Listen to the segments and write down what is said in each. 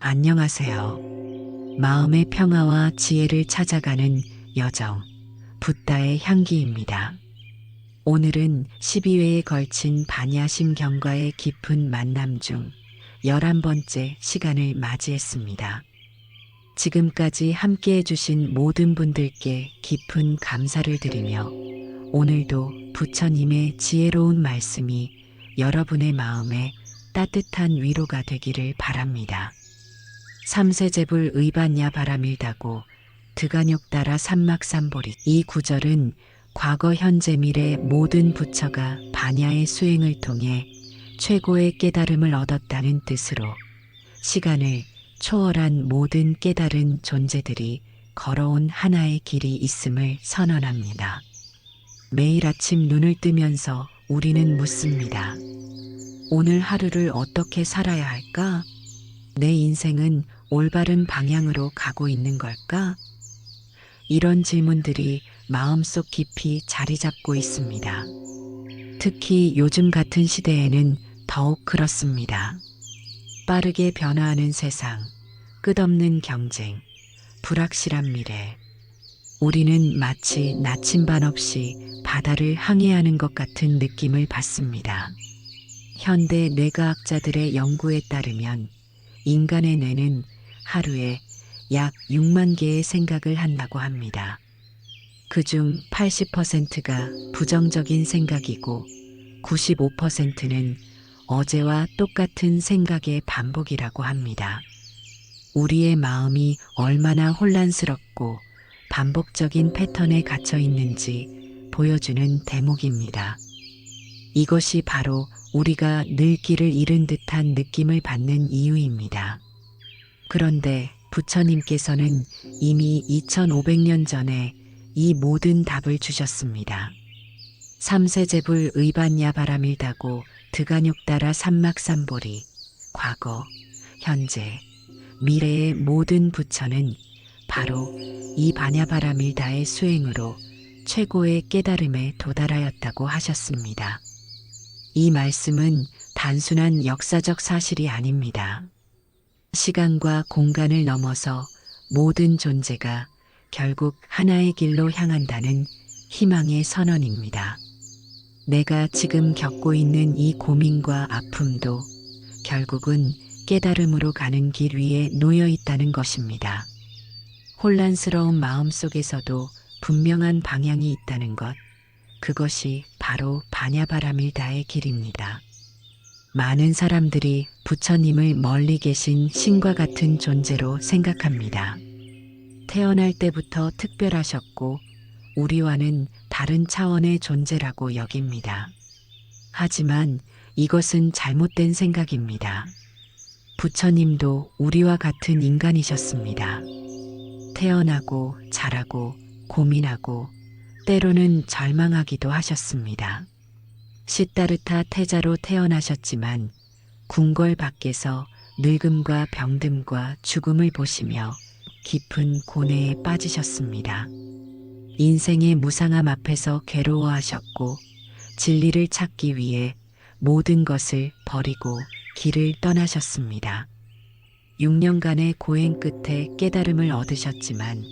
안녕하세요. 마음의 평화와 지혜를 찾아가는 여정, 붓다의 향기입니다. 오늘은 12회에 걸친 반야심경과의 깊은 만남 중 11번째 시간을 맞이했습니다. 지금까지 함께 해주신 모든 분들께 깊은 감사를 드리며 오늘도 부처님의 지혜로운 말씀이 여러분의 마음에 따뜻한 위로가 되기를 바랍니다. 삼세 제불 의반야 바람일다고 드간욕 따라 삼막삼보리 이 구절은 과거 현재 미래 모든 부처가 반야의 수행을 통해 최고의 깨달음을 얻었다는 뜻으로 시간을 초월한 모든 깨달은 존재들이 걸어온 하나의 길이 있음을 선언합니다. 매일 아침 눈을 뜨면서 우리는 묻습니다. 오늘 하루를 어떻게 살아야 할까? 내 인생은 올바른 방향으로 가고 있는 걸까? 이런 질문들이 마음속 깊이 자리 잡고 있습니다. 특히 요즘 같은 시대에는 더욱 그렇습니다. 빠르게 변화하는 세상, 끝없는 경쟁, 불확실한 미래. 우리는 마치 나침반 없이 바다를 항해하는 것 같은 느낌을 받습니다. 현대 뇌과학자들의 연구에 따르면 인간의 뇌는 하루에 약 6만 개의 생각을 한다고 합니다. 그중 80%가 부정적인 생각이고 95%는 어제와 똑같은 생각의 반복이라고 합니다. 우리의 마음이 얼마나 혼란스럽고 반복적인 패턴에 갇혀 있는지 보여주는 대목입니다. 이것이 바로 우리가 늘 길을 잃은 듯한 느낌을 받는 이유입니다. 그런데 부처님께서는 이미 2500년 전에 이 모든 답을 주셨습니다. 삼세제불 의반야 바람일다고 드간욕 따라 삼막삼보리 과거, 현재, 미래의 모든 부처는 바로 이 반야바라밀다의 수행으로 최고의 깨달음에 도달하였다고 하셨습니다. 이 말씀은 단순한 역사적 사실이 아닙니다. 시간과 공간을 넘어서 모든 존재가 결국 하나의 길로 향한다는 희망의 선언입니다. 내가 지금 겪고 있는 이 고민과 아픔도 결국은 깨달음으로 가는 길 위에 놓여 있다는 것입니다. 혼란스러운 마음 속에서도 분명한 방향이 있다는 것, 그것이 바로 반야바라밀다의 길입니다. 많은 사람들이 부처님을 멀리 계신 신과 같은 존재로 생각합니다. 태어날 때부터 특별하셨고 우리와는 다른 차원의 존재라고 여깁니다. 하지만 이것은 잘못된 생각입니다. 부처님도 우리와 같은 인간이셨습니다. 태어나고 자라고 고민하고 때로는 절망하기도 하셨습니다. 시따르타 태자로 태어나셨지만 궁궐 밖에서 늙음과 병듦과 죽음을 보시며 깊은 고뇌에 빠지셨습니다. 인생의 무상함 앞에서 괴로워하셨고 진리를 찾기 위해 모든 것을 버리고 길을 떠나셨습니다. 6년간의 고행 끝에 깨달음을 얻으셨지만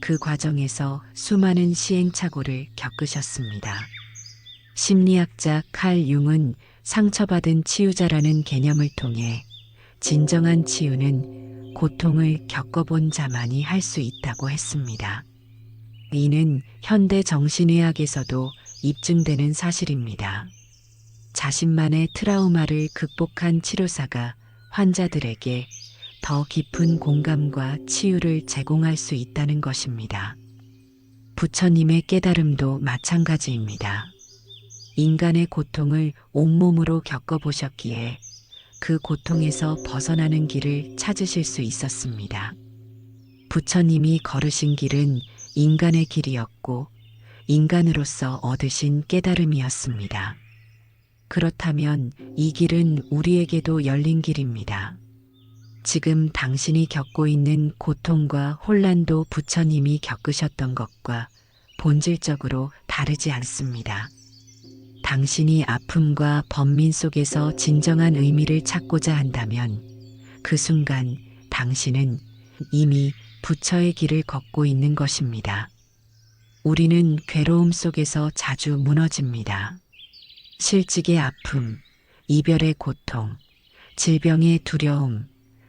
그 과정에서 수많은 시행착오를 겪으셨습니다. 심리학자 칼 융은 상처받은 치유자라는 개념을 통해 진정한 치유는 고통을 겪어본 자만이 할 수 있다고 했습니다. 이는 현대 정신의학에서도 입증되는 사실입니다. 자신만의 트라우마를 극복한 치료사가 환자들에게 더 깊은 공감과 치유를 제공할 수 있다는 것입니다. 부처님의 깨달음도 마찬가지입니다. 인간의 고통을 온몸으로 겪어보셨기에 그 고통에서 벗어나는 길을 찾으실 수 있었습니다. 부처님이 걸으신 길은 인간의 길이었고 인간으로서 얻으신 깨달음이었습니다. 그렇다면 이 길은 우리에게도 열린 길입니다. 지금 당신이 겪고 있는 고통과 혼란도 부처님이 겪으셨던 것과 본질적으로 다르지 않습니다. 당신이 아픔과 번민 속에서 진정한 의미를 찾고자 한다면 그 순간 당신은 이미 부처의 길을 걷고 있는 것입니다. 우리는 괴로움 속에서 자주 무너집니다. 실직의 아픔, 이별의 고통, 질병의 두려움,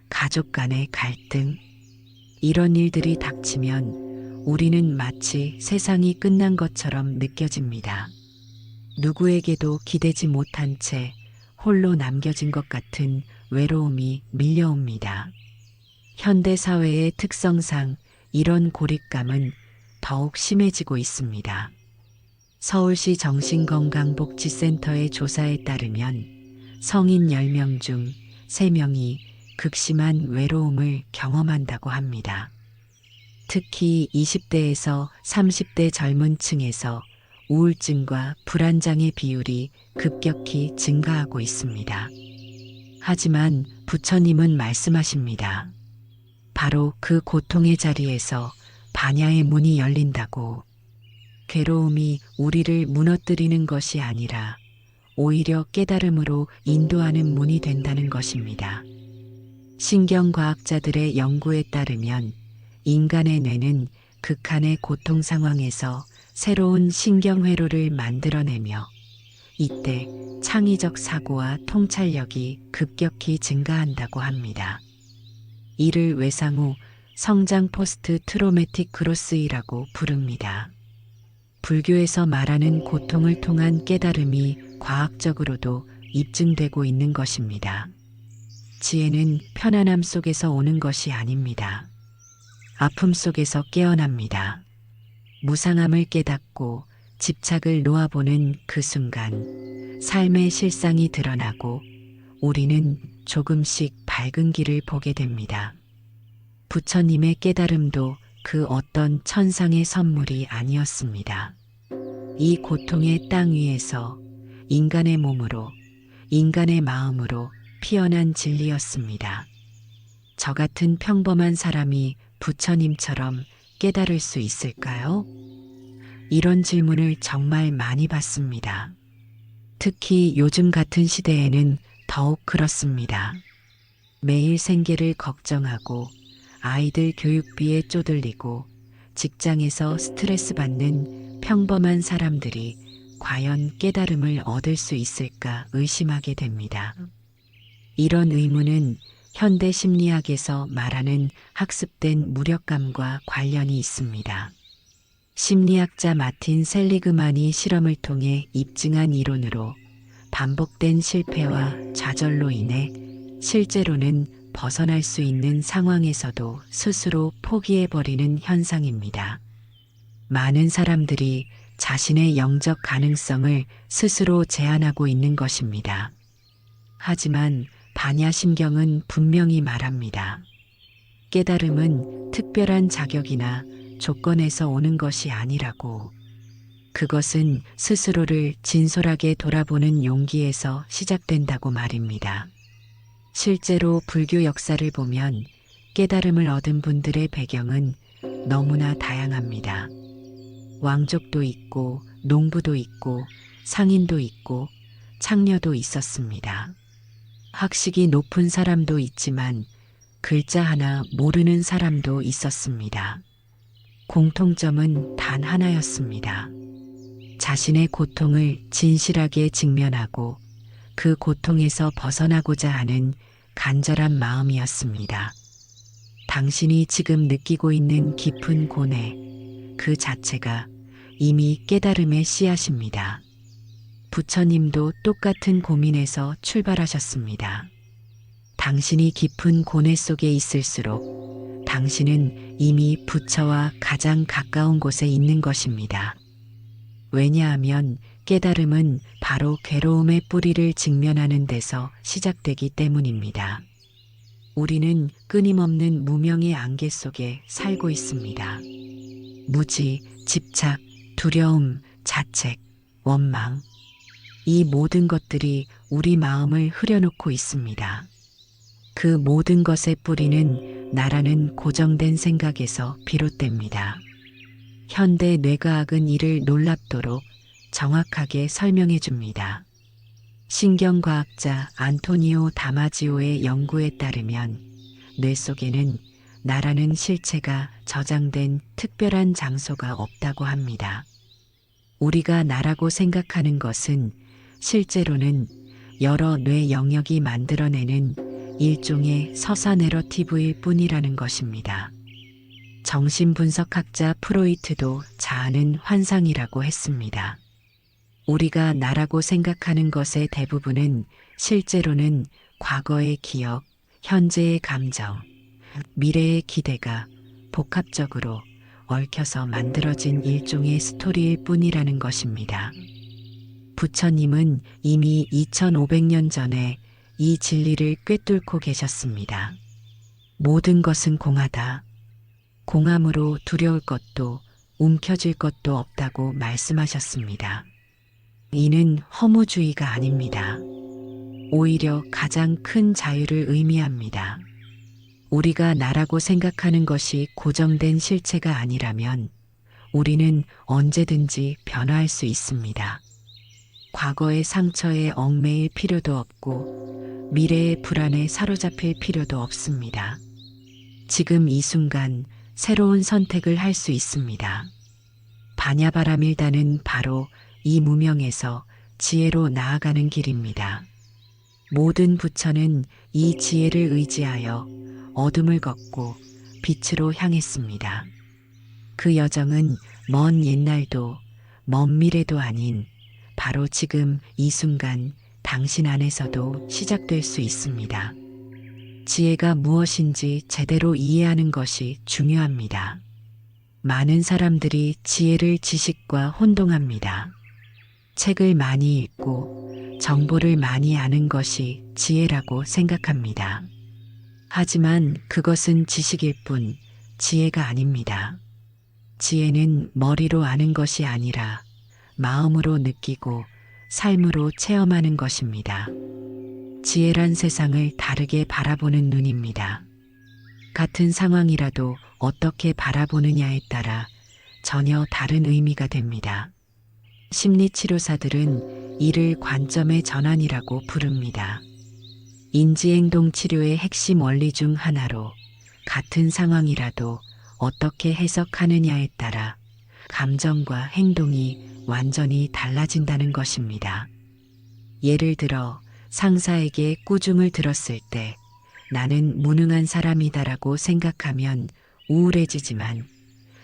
가족 간의 갈등, 이런 일들이 닥치면 우리는 마치 세상이 끝난 것처럼 느껴집니다. 누구에게도 기대지 못한 채 홀로 남겨진 것 같은 외로움이 밀려옵니다. 현대 사회의 특성상 이런 고립감은 더욱 심해지고 있습니다. 서울시 정신건강복지센터의 조사에 따르면 성인 10명 중 3명이 극심한 외로움을 경험한다고 합니다. 특히 20대에서 30대 젊은 층에서 우울증과 불안장애 비율이 급격히 증가하고 있습니다. 하지만 부처님은 말씀하십니다. 바로 그 고통의 자리에서 반야의 문이 열린다고 괴로움이 우리를 무너뜨리는 것이 아니라 오히려 깨달음으로 인도하는 문이 된다는 것입니다. 신경과학자들의 연구에 따르면 인간의 뇌는 극한의 고통 상황에서 새로운 신경회로를 만들어내며 이때 창의적 사고와 통찰력이 급격히 증가한다고 합니다. 이를 외상 후 성장 포스트 트로매틱 그로스이라고 부릅니다. 불교에서 말하는 고통을 통한 깨달음이 과학적으로도 입증되고 있는 것입니다. 지혜는 편안함 속에서 오는 것이 아닙니다. 아픔 속에서 깨어납니다. 무상함을 깨닫고 집착을 놓아보는 그 순간 삶의 실상이 드러나고 우리는 조금씩 밝은 길을 보게 됩니다. 부처님의 깨달음도 그 어떤 천상의 선물이 아니었습니다. 이 고통의 땅 위에서 인간의 몸으로, 인간의 마음으로 피어난 진리였습니다. 저 같은 평범한 사람이 부처님처럼 깨달을 수 있을까요? 이런 질문을 정말 많이 받습니다. 특히 요즘 같은 시대에는 더욱 그렇습니다. 매일 생계를 걱정하고 아이들 교육비에 쪼들리고 직장에서 스트레스 받는 평범한 사람들이 과연 깨달음을 얻을 수 있을까 의심하게 됩니다. 이런 의문은 현대 심리학에서 말하는 학습된 무력감과 관련이 있습니다. 심리학자 마틴 셀리그만이 실험을 통해 입증한 이론으로 반복된 실패와 좌절로 인해 실제로는 벗어날 수 있는 상황에서도 스스로 포기해버리는 현상입니다. 많은 사람들이 자신의 영적 가능성을 스스로 제한하고 있는 것입니다. 하지만 반야심경은 분명히 말합니다. 깨달음은 특별한 자격이나 조건에서 오는 것이 아니라고. 그것은 스스로를 진솔하게 돌아보는 용기에서 시작된다고 말입니다. 실제로 불교 역사를 보면 깨달음을 얻은 분들의 배경은 너무나 다양합니다. 왕족도 있고, 농부도 있고, 상인도 있고, 창녀도 있었습니다. 학식이 높은 사람도 있지만 글자 하나 모르는 사람도 있었습니다. 공통점은 단 하나였습니다. 자신의 고통을 진실하게 직면하고 그 고통에서 벗어나고자 하는 간절한 마음이었습니다. 당신이 지금 느끼고 있는 깊은 고뇌, 그 자체가 이미 깨달음의 씨앗입니다. 부처님도 똑같은 고민에서 출발하셨습니다. 당신이 깊은 고뇌 속에 있을수록 당신은 이미 부처와 가장 가까운 곳에 있는 것입니다. 왜냐하면 깨달음은 바로 괴로움의 뿌리를 직면하는 데서 시작되기 때문입니다. 우리는 끊임없는 무명의 안개 속에 살고 있습니다. 무지, 집착, 두려움, 자책, 원망. 이 모든 것들이 우리 마음을 흐려놓고 있습니다. 그 모든 것의 뿌리는 나라는 고정된 생각에서 비롯됩니다. 현대 뇌과학은 이를 놀랍도록 정확하게 설명해 줍니다. 신경과학자 안토니오 다마지오의 연구에 따르면 뇌 속에는 나라는 실체가 저장된 특별한 장소가 없다고 합니다. 우리가 나라고 생각하는 것은 실제로는 여러 뇌 영역이 만들어내는 일종의 서사 내러티브일 뿐이라는 것입니다. 정신분석학자 프로이트도 자아는 환상이라고 했습니다. 우리가 나라고 생각하는 것의 대부분은 실제로는 과거의 기억, 현재의 감정, 미래의 기대가 복합적으로 얽혀서 만들어진 일종의 스토리일 뿐이라는 것입니다. 부처님은 이미 2500년 전에 이 진리를 꿰뚫고 계셨습니다. 모든 것은 공하다. 공함으로 두려울 것도 움켜질 것도 없다고 말씀하셨습니다. 이는 허무주의가 아닙니다. 오히려 가장 큰 자유를 의미합니다. 우리가 나라고 생각하는 것이 고정된 실체가 아니라면 우리는 언제든지 변화할 수 있습니다. 과거의 상처에 얽매일 필요도 없고 미래의 불안에 사로잡힐 필요도 없습니다. 지금 이 순간 새로운 선택을 할 수 있습니다. 바냐바라밀다는 바로 이 무명에서 지혜로 나아가는 길입니다. 모든 부처는 이 지혜를 의지하여 어둠을 걷고 빛으로 향했습니다. 그 여정은 먼 옛날도 먼 미래도 아닌 바로 지금 이 순간 당신 안에서도 시작될 수 있습니다. 지혜가 무엇인지 제대로 이해하는 것이 중요합니다. 많은 사람들이 지혜를 지식과 혼동합니다. 책을 많이 읽고 정보를 많이 아는 것이 지혜라고 생각합니다. 하지만 그것은 지식일 뿐 지혜가 아닙니다. 지혜는 머리로 아는 것이 아니라 마음으로 느끼고 삶으로 체험하는 것입니다. 지혜란 세상을 다르게 바라보는 눈입니다. 같은 상황이라도 어떻게 바라보느냐에 따라 전혀 다른 의미가 됩니다. 심리치료사들은 이를 관점의 전환이라고 부릅니다. 인지행동 치료의 핵심 원리 중 하나로 같은 상황이라도 어떻게 해석하느냐에 따라 감정과 행동이 완전히 달라진다는 것입니다. 예를 들어 상사에게 꾸중을 들었을 때 나는 무능한 사람이다라고 생각하면 우울해지지만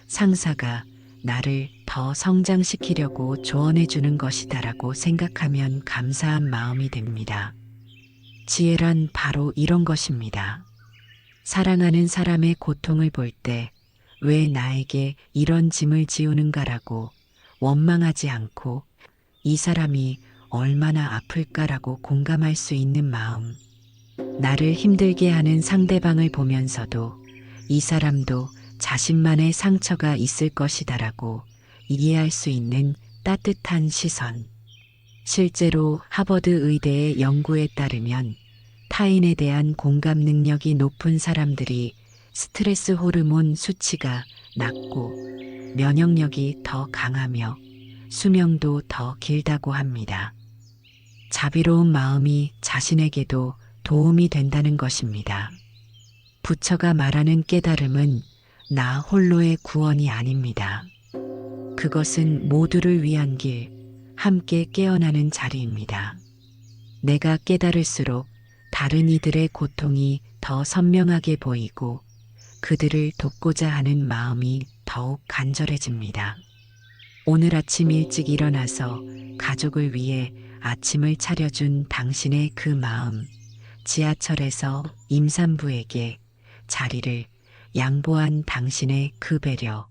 상사가 나를 더 성장시키려고 조언해 주는 것이다라고 생각하면 감사한 마음이 됩니다. 지혜란 바로 이런 것입니다. 사랑하는 사람의 고통을 볼 때 왜 나에게 이런 짐을 지우는가라고 원망하지 않고 이 사람이 얼마나 아플까라고 공감할 수 있는 마음. 나를 힘들게 하는 상대방을 보면서도 이 사람도 자신만의 상처가 있을 것이다라고 이해할 수 있는 따뜻한 시선. 실제로 하버드 의대의 연구에 따르면 타인에 대한 공감 능력이 높은 사람들이 스트레스 호르몬 수치가 낮고 면역력이 더 강하며 수명도 더 길다고 합니다. 자비로운 마음이 자신에게도 도움이 된다는 것입니다. 부처가 말하는 깨달음은 나 홀로의 구원이 아닙니다. 그것은 모두를 위한 길, 함께 깨어나는 자리입니다. 내가 깨달을수록 다른 이들의 고통이 더 선명하게 보이고 그들을 돕고자 하는 마음이 더욱 간절해집니다. 오늘 아침 일찍 일어나서 가족을 위해 아침을 차려준 당신의 그 마음, 지하철에서 임산부에게 자리를 양보한 당신의 그 배려,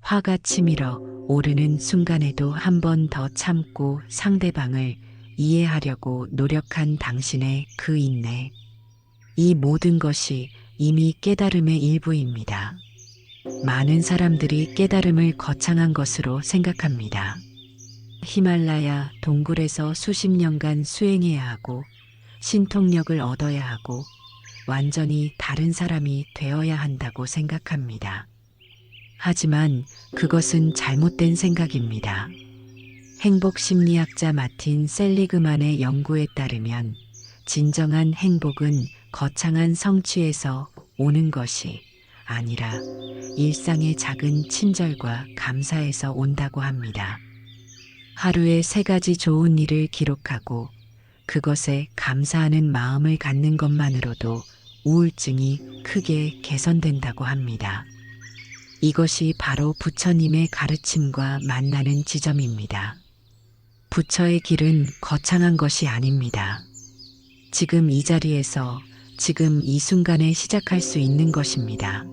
화가 치밀어 오르는 순간에도 한 번 더 참고 상대방을 이해하려고 노력한 당신의 그 인내. 이 모든 것이 이미 깨달음의 일부입니다. 많은 사람들이 깨달음을 거창한 것으로 생각합니다. 히말라야 동굴에서 수십 년간 수행해야 하고 신통력을 얻어야 하고 완전히 다른 사람이 되어야 한다고 생각합니다. 하지만 그것은 잘못된 생각입니다. 행복 심리학자 마틴 셀리그만의 연구에 따르면 진정한 행복은 거창한 성취에서 오는 것이 아니라 일상의 작은 친절과 감사에서 온다고 합니다. 하루에 세 가지 좋은 일을 기록하고 그것에 감사하는 마음을 갖는 것만으로도 우울증이 크게 개선된다고 합니다. 이것이 바로 부처님의 가르침과 만나는 지점입니다. 부처의 길은 거창한 것이 아닙니다. 지금 이 자리에서 지금 이 순간에 시작할 수 있는 것입니다.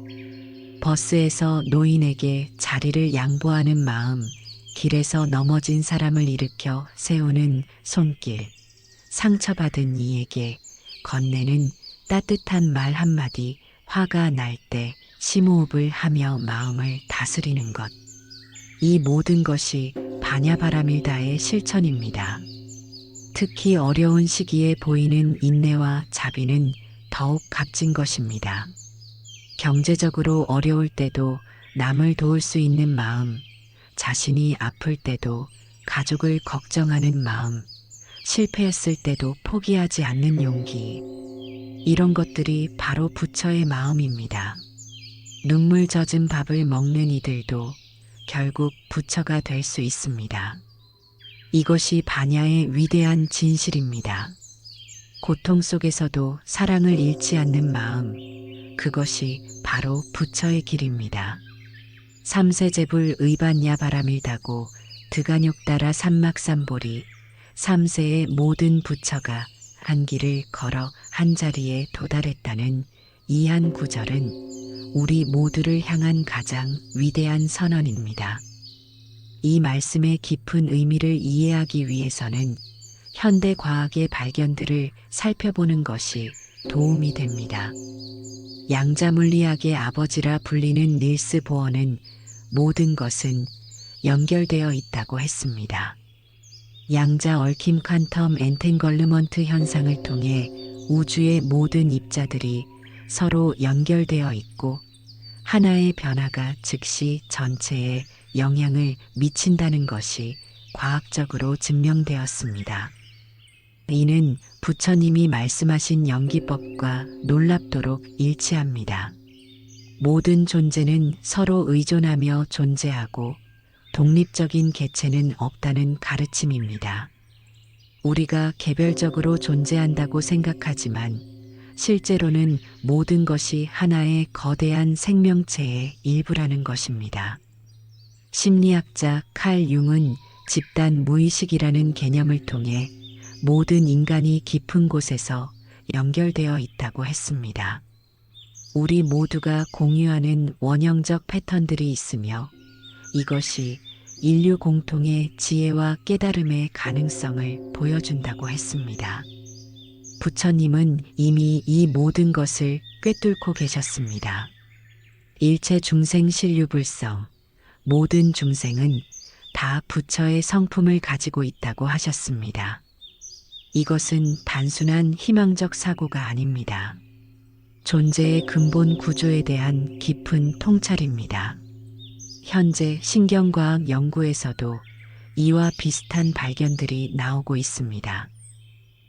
버스에서 노인에게 자리를 양보하는 마음, 길에서 넘어진 사람을 일으켜 세우는 손길, 상처받은 이에게 건네는 따뜻한 말 한마디, 화가 날 때 심호흡을 하며 마음을 다스리는 것. 이 모든 것이 바냐바라밀다의 실천입니다. 특히 어려운 시기에 보이는 인내와 자비는 더욱 값진 것입니다. 경제적으로 어려울 때도 남을 도울 수 있는 마음, 자신이 아플 때도 가족을 걱정하는 마음, 실패했을 때도 포기하지 않는 용기. 이런 것들이 바로 부처의 마음입니다. 눈물 젖은 밥을 먹는 이들도 결국 부처가 될 수 있습니다. 이것이 반야의 위대한 진실입니다. 고통 속에서도 사랑을 잃지 않는 마음, 그것이 바로 부처의 길입니다. 삼세제불 의반야 바람일다고 드간욕 따라 삼막삼보리 삼세의 모든 부처가 한 길을 걸어 한 자리에 도달했다는 이한 구절은 우리 모두를 향한 가장 위대한 선언입니다. 이 말씀의 깊은 의미를 이해하기 위해서는 현대 과학의 발견들을 살펴보는 것이 도움이 됩니다. 양자 물리학의 아버지라 불리는 닐스 보어는 모든 것은 연결되어 있다고 했습니다. 양자 얽힘 퀀텀 엔텐걸르먼트 현상을 통해 우주의 모든 입자들이 서로 연결되어 있고 하나의 변화가 즉시 전체에 영향을 미친다는 것이 과학적으로 증명되었습니다. 이는 부처님이 말씀하신 연기법과 놀랍도록 일치합니다. 모든 존재는 서로 의존하며 존재하고 독립적인 개체는 없다는 가르침입니다. 우리가 개별적으로 존재한다고 생각하지만 실제로는 모든 것이 하나의 거대한 생명체의 일부라는 것입니다. 심리학자 칼 융은 집단 무의식이라는 개념을 통해 모든 인간이 깊은 곳에서 연결되어 있다고 했습니다. 우리 모두가 공유하는 원형적 패턴들이 있으며 이것이 인류 공통의 지혜와 깨달음의 가능성을 보여준다고 했습니다. 부처님은 이미 이 모든 것을 꿰뚫고 계셨습니다. 일체 중생 신류불성, 모든 중생은 다 부처의 성품을 가지고 있다고 하셨습니다. 이것은 단순한 희망적 사고가 아닙니다. 존재의 근본 구조에 대한 깊은 통찰입니다. 현재 신경과학 연구에서도 이와 비슷한 발견들이 나오고 있습니다.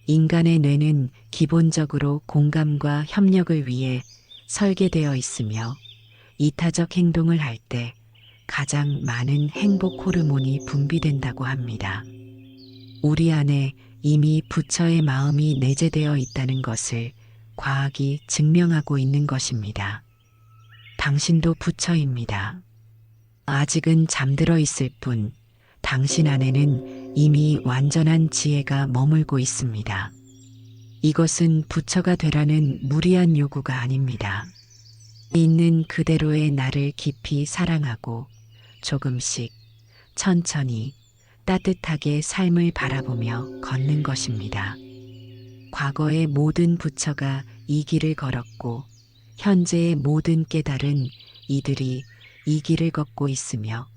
인간의 뇌는 기본적으로 공감과 협력을 위해 설계되어 있으며 이타적 행동을 할 때 가장 많은 행복 호르몬이 분비된다고 합니다. 우리 안에 이미 부처의 마음이 내재되어 있다는 것을 과학이 증명하고 있는 것입니다. 당신도 부처입니다. 아직은 잠들어 있을 뿐 당신 안에는 이미 완전한 지혜가 머물고 있습니다. 이것은 부처가 되라는 무리한 요구가 아닙니다. 있는 그대로의 나를 깊이 사랑하고 조금씩 천천히 따뜻하게 삶을 바라보며 걷는 것입니다. 과거의 모든 부처가 이 길을 걸었고 현재의 모든 깨달은 이들이 이 길을 걷고 있으며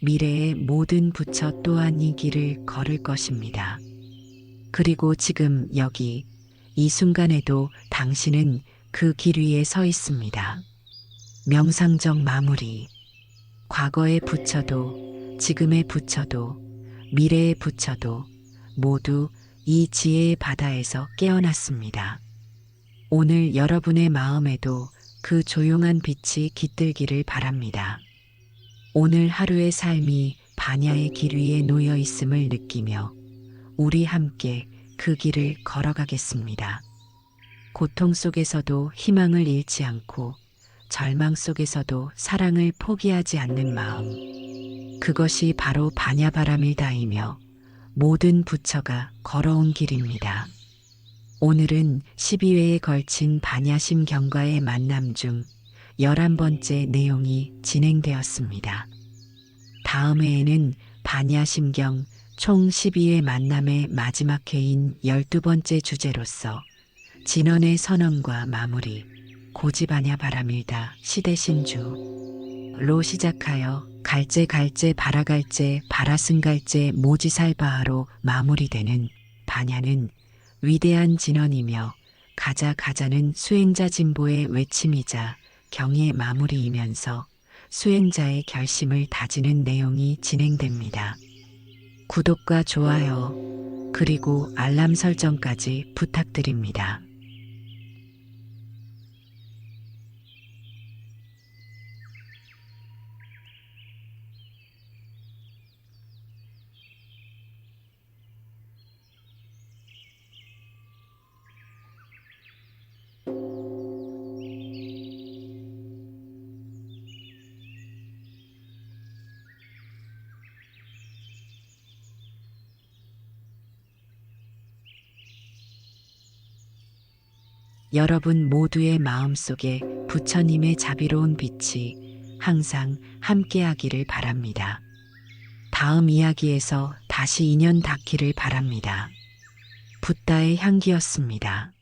미래의 모든 부처 또한 이 길을 걸을 것입니다. 그리고 지금 여기 이 순간에도 당신은 그 길 위에 서 있습니다. 명상적 마무리. 과거의 부처도 지금의 부처도 미래의 부처도 모두 이 지혜의 바다에서 깨어났습니다. 오늘 여러분의 마음에도 그 조용한 빛이 깃들기를 바랍니다. 오늘 하루의 삶이 반야의 길 위에 놓여 있음을 느끼며 우리 함께 그 길을 걸어가겠습니다. 고통 속에서도 희망을 잃지 않고 절망 속에서도 사랑을 포기하지 않는 마음. 그것이 바로 반야바람일다이며 모든 부처가 걸어온 길입니다. 오늘은 12회에 걸친 반야심 경과의 만남 중 11번째 내용이 진행되었습니다. 다음 회에는 반야심경 총 12회 만남의 마지막 회인 12번째 주제로서 진원의 선언과 마무리, 고지반야 바람일다 시대신주 로 시작하여 갈제 갈제 바라갈제 바라승갈제 모지살바하로 마무리되는 반야는 위대한 진언이며 가자 가자는 수행자 진보의 외침이자 경의 마무리이면서 수행자의 결심을 다지는 내용이 진행됩니다. 구독과 좋아요, 그리고 알람 설정까지 부탁드립니다. 여러분 모두의 마음속에 부처님의 자비로운 빛이 항상 함께하기를 바랍니다. 다음 이야기에서 다시 인연 닿기를 바랍니다. 붓다의 향기였습니다.